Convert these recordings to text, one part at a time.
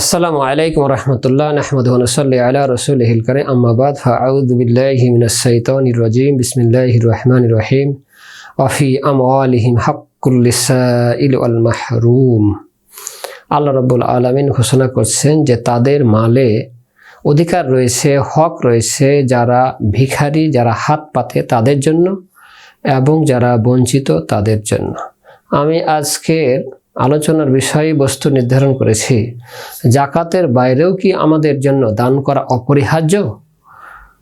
আসসালামু আলাইকুম রহমতুল্লাহ নাহমদ নসল্লি আলা রসুলহিল করে আম্মাবাদ ফাউদ রাজিম। বিসমিল্লাহির রহমানির রহিম। আমওয়ালিহিম হাক্কুল লিসাইল ওয়াল মাহরুম। আল্লাহ রাব্বুল আলামিন ঘোষণা করছেন যে তাদের মালে অধিকার রয়েছে, হক রয়েছে যারা ভিখারি, যারা হাত পাতে তাদের জন্য এবং যারা বঞ্চিত তাদের জন্য। আমি আজকের আলোচনার বিষয়বস্তু নির্ধারণ করেছি। জাকাতের বাইরেও কি আমাদের জন্য দান করা অপরিহার্য?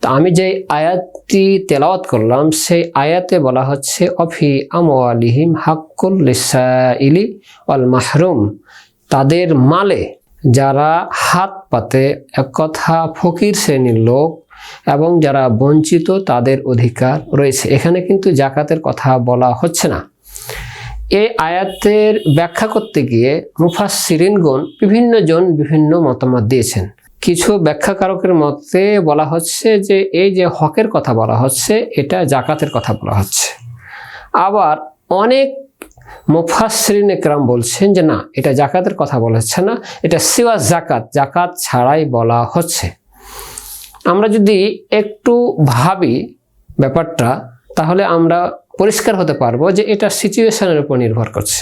তা আমি যে আয়াতটি তেলাওয়াত করলাম, সেই আয়াতে বলা হচ্ছে, অফি আমওয়ালিহিম হাক্কুল লিসাইলি অল মাহরুম। তাদের মালে যারা হাত পাতে, এক কথা ফকির শ্রেণির লোক এবং যারা বঞ্চিত, তাদের অধিকার রয়েছে। এখানে কিন্তু জাকাতের কথা বলা হচ্ছে না। এই আয়াতের ব্যাখ্যা করতে গিয়ে মুফাসসিরিনগণ বিভিন্ন জন বিভিন্ন মতামত দিয়েছেন। কিছু ব্যাখ্যাকারকের মতে বলা হচ্ছে যে, এই যে হকের কথা বলা হচ্ছে, এটা জাকাতের কথা বলা হচ্ছে। আবার অনেক মুফাসরিন একরাম বলছেন যে, না, এটা জাকাতের কথা বলা হচ্ছে না, এটা সিওয়া জাকাত জাকাত ছাড়াই বলা হচ্ছে। আমরা যদি একটু ভাবি ব্যাপারটা, তাহলে আমরা পরিষ্কার হতে পারব যে এটা সিচুয়েশনের উপর নির্ভর করছে।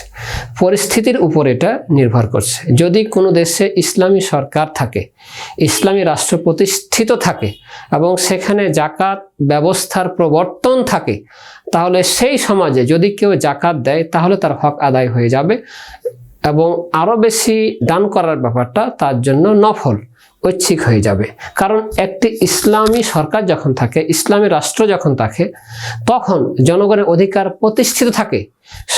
পরিস্থিতির উপর এটা নির্ভর করছে। যদি কোনো দেশে ইসলামী সরকার থাকে, ইসলামী রাষ্ট্র প্রতিষ্ঠিত থাকে এবং সেখানে জাকাত ব্যবস্থার প্রবর্তন থাকে, তাহলে সেই সমাজে যদি কেউ জাকাত দেয়, তাহলে তার হক আদায় হয়ে যাবে। এবং আরও বেশি দান করার ব্যাপারটা তার জন্য নফল, ঐচ্ছিক হয়ে যাবে। কারণ একটি ইসলামী সরকার যখন থাকে, ইসলামী রাষ্ট্র যখন থাকে, তখন জনগণের অধিকার প্রতিষ্ঠিত থাকে।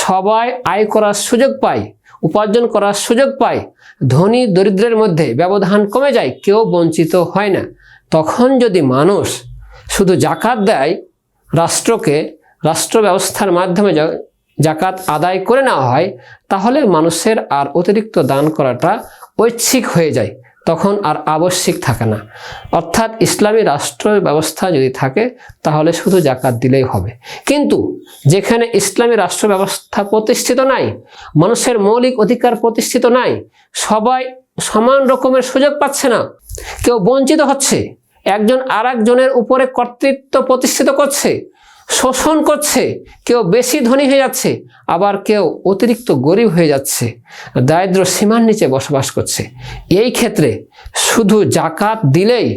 সবাই আয় করার সুযোগ পায়, উপার্জন করার সুযোগ পায়, ধনী দরিদ্রের মধ্যে ব্যবধান কমে যায়, কেউ বঞ্চিত হয় না। তখন যদি মানুষ শুধু জাকাত দেয়, রাষ্ট্রকে, রাষ্ট্র ব্যবস্থার মাধ্যমে জাকাত আদায় করে নেওয়া হয়, তাহলে মানুষের আর অতিরিক্ত দান করাটা ঐচ্ছিক হয়ে যায়, তখন আর আবশ্যিক থাকে না। অর্থাৎ ইসলামী রাষ্ট্র ব্যবস্থা যদি থাকে, তাহলে শুধু জাকাত দিলেই হবে। কিন্তু যেখানে ইসলামী রাষ্ট্র ব্যবস্থা প্রতিষ্ঠিত নাই, মানুষের মৌলিক অধিকার প্রতিষ্ঠিত নাই, সবাই সমান রকমের সুযোগ পাচ্ছে না। কেউ বঞ্চিত হচ্ছে, একজন আর উপরে কর্তৃত্ব প্রতিষ্ঠিত করছে শোষণ করছে, কেউ বেশি ধনী হয়ে যাচ্ছে, আবার কেউ অতিরিক্ত গরিব হয়ে যাচ্ছে, দারিদ্র সীমার নিচে বসবাস করছে। এই ক্ষেত্রে শুধু জাকাত দিলেই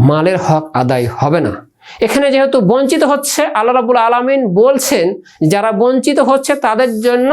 মালের হক আদায় হবে না। এখানে যেহেতু বঞ্চিত হচ্ছে, আল্লাহ রাবুল আলমিন বলছেন, যারা বঞ্চিত হচ্ছে তাদের জন্য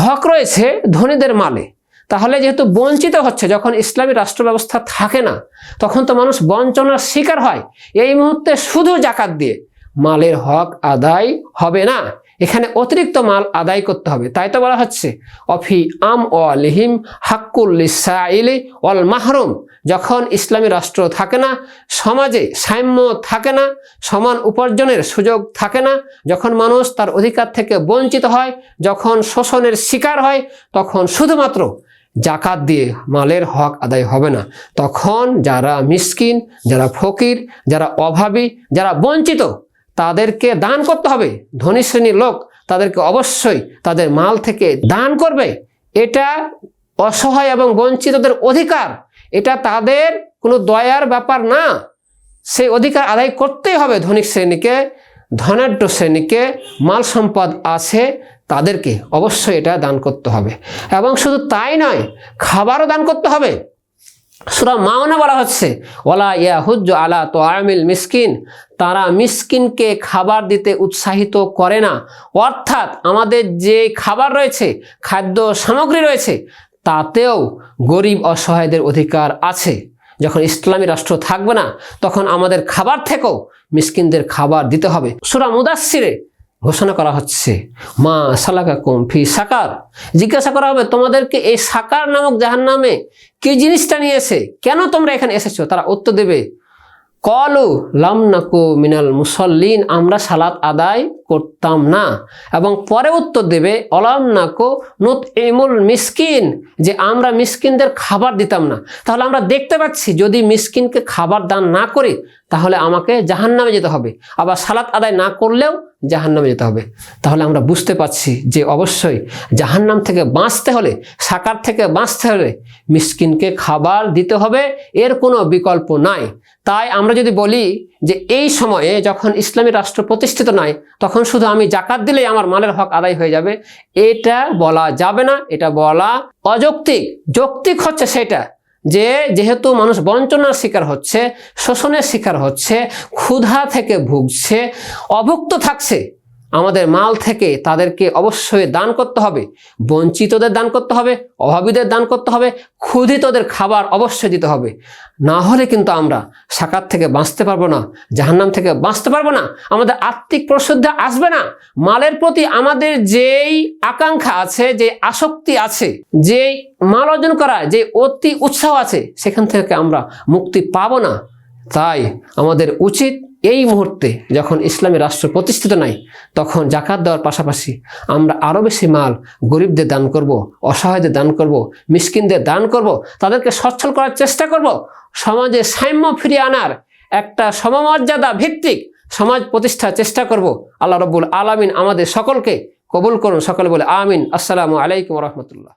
হক রয়েছে ধনীদের মালে। তাহলে যেহেতু বঞ্চিত হচ্ছে, যখন ইসলামী রাষ্ট্র ব্যবস্থা থাকে না, তখন তো মানুষ বঞ্চনার শিকার হয়। এই মুহূর্তে শুধু জাকাত দিয়ে মালের হক আদায় হবে না। এখানে অতিরিক্ত মাল আদায় করতে হবে। তাই তো বলা হচ্ছে, অফি আম ও লিহিম হাক্কুল লিসাইলি অল মাহরুম। যখন ইসলামী রাষ্ট্র থাকে না, সমাজে সাম্য থাকে না, সমান উপার্জনের সুযোগ থাকে না, যখন মানুষ তার অধিকার থেকে বঞ্চিত হয়, যখন শোষণের শিকার হয়, তখন শুধুমাত্র জাকাত দিয়ে মালের হক আদায় হবে না। তখন যারা মিসকিন, যারা ফকির, যারা অভাবী, যারা বঞ্চিত তাদেরকে দান করতে হবে। ধনী শ্রেণির লোক তাদেরকে অবশ্যই তাদের মাল থেকে দান করবে। এটা অসহায় এবং বঞ্চিতদের অধিকার। এটা তাদের কোনো দয়ার ব্যাপার না। সেই অধিকার আদায় করতেই হবে ধনী শ্রেণীকে, ধনাঢ্য শ্রেণীকে, মাল সম্পদ আছে তাদেরকে অবশ্যই এটা দান করতে হবে। এবং শুধু তাই নয়, খাবারও দান করতে হবে। সুরা মাওনা বলা হচ্ছে ওলা ইয়াহুজ্জ আলা তো আমিল মিসকিন, তারা মিসকিনকে খাবার দিতে উৎসাহিত করে না। অর্থাৎ আমাদের যে খাবার রয়েছে, খাদ্য সামগ্রী রয়েছে, তাতেও গরিব অসহায়দের অধিকার আছে। যখন ইসলামী রাষ্ট্র থাকবে না, তখন আমাদের খাবার থেকেও মিসকিনদের খাবার দিতে হবে। সুরা মুদাসিরে ঘোষণা করা হচ্ছে। মা সালাকা ফি সাকার জিজ্ঞাসা করা হবে, তোমাদেরকে এই সাকার নামক জাহান নামে কি জিনিসটা নিয়ে এসে? কেন তোমরা এখানে এসেছ? তারা উত্তর দেবে, কলু লাম নাকু মিনাল মুসল্লিন, আমরা সালাত আদায় করতাম না। এবং পরে উত্তর দেবে, অলাম নাকো নুত ইমুল মিসকিন যে আমরা মিসকিনদের খাবার দিতাম না। তাহলে আমরা দেখতে পাচ্ছি, যদি মিসকিনকে খাবার দান না করি, তাহলে আমাকে জাহান্নামে যেতে হবে। আবার সালাত আদায় না করলেও জাহান্নামে যেতে হবে। তাহলে আমরা বুঝতে পারছি যে অবশ্যই জাহান্নাম থেকে বাঁচতে হলে, সাকার থেকে বাঁচতে হলে মিসকিনকে খাবার দিতে হবে, এর কোনো বিকল্প নাই। তাই আমরা যদি বলি যে এই সময়ে যখন ইসলামী রাষ্ট্র প্রতিষ্ঠিত নয়, তখন শুধু আমি জাকাত দিলেই আমার মালের হক আদায় হয়ে যাবে। এটা বলা যাবে না, এটা বলা অযৌক্তিক। যৌক্তিক হচ্ছে সেটা যে যেহেতু মানুষ বঞ্চনার শিকার হচ্ছে, শোষণের শিকার হচ্ছে, ক্ষুধা থেকে ভুগছে, অভুক্ত থাকছে আমাদের মাল থেকে তাদেরকে অবশ্যই দান করতে হবে, বঞ্চিতদের দান করতে হবে, অভাবীদের দান করতে হবে, ক্ষুধিতদের খাবার অবশ্যই দিতে হবে। না হলে কিন্তু আমরা সাকাত থেকে বাঁচতে পারব না, জাহান্নাম থেকে বাঁচতে পারব না, আমাদের আত্মিক প্রশুদ্ধি আসবে না। মালের প্রতি আমাদের যেই আকাঙ্ক্ষা আছে যে আসক্তি আছে, যেই মাল অর্জন করা যে অতি উৎসাহ আছে, সেখান থেকে আমরা মুক্তি পাবো না। তাই আমাদের উচিত এই মুহূর্তে যখন ইসলামী রাষ্ট্র প্রতিষ্ঠিত নাই, তখন জাকাত দেওয়ার পাশাপাশি আমরা আরও বেশি মাল গরিবদের দান করব, অসহায়দের দান করব, মিসকিনদের দান করব, তাদেরকে সচ্ছল করার চেষ্টা করব। সমাজে সাম্য ফিরিয়ে আনার একটা সমমর্যাদা ভিত্তিক সমাজ প্রতিষ্ঠার চেষ্টা করব। আল্লাহ রব্বুল আলামিন আমাদের সকলকে কবুল করুন। সকলে বলে আমিন। আসসালামু আলাইকুম রহমতুল্লাহ।